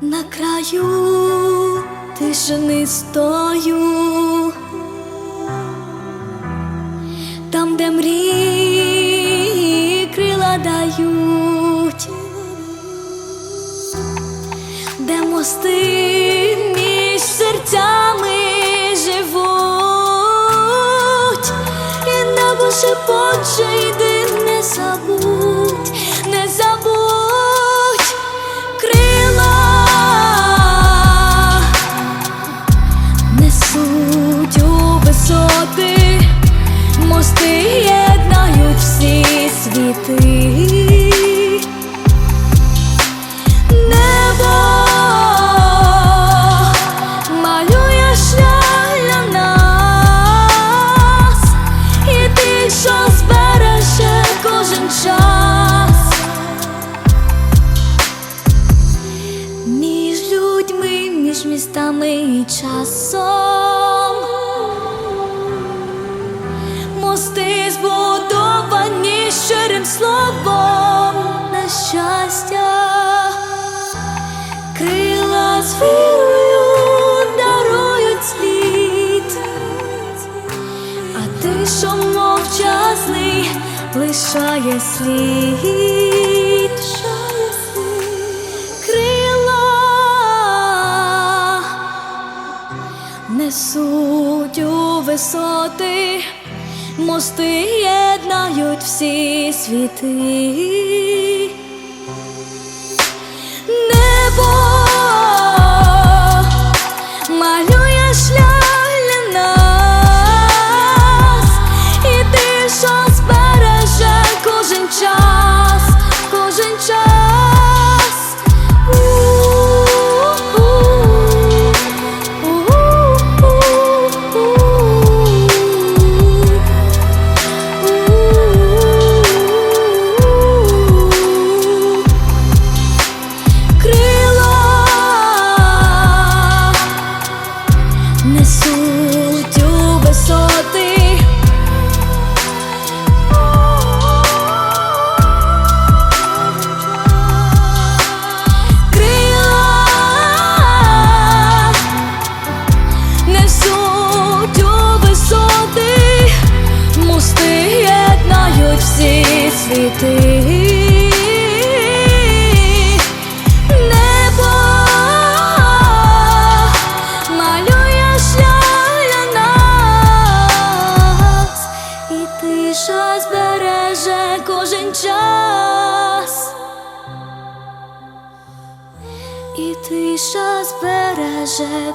На краю тишини стою, там, де мрії крила дають, де мости між серцями живуть, і небо шепоче, йди, не забудь, не забудь висоти, мости єднають всі світи. Небо малює шлях для і тиша збереже кожен час. Між людьми, між містами і часом щирим словом на щастя, крила з вірою дарують світ, а ти, що мовчазний, лишає слід. Крила несуть у висоти, мости єднають всі світи. Світи. Небо малює шлях для і тиша збереже кожен час. І тиша збереже.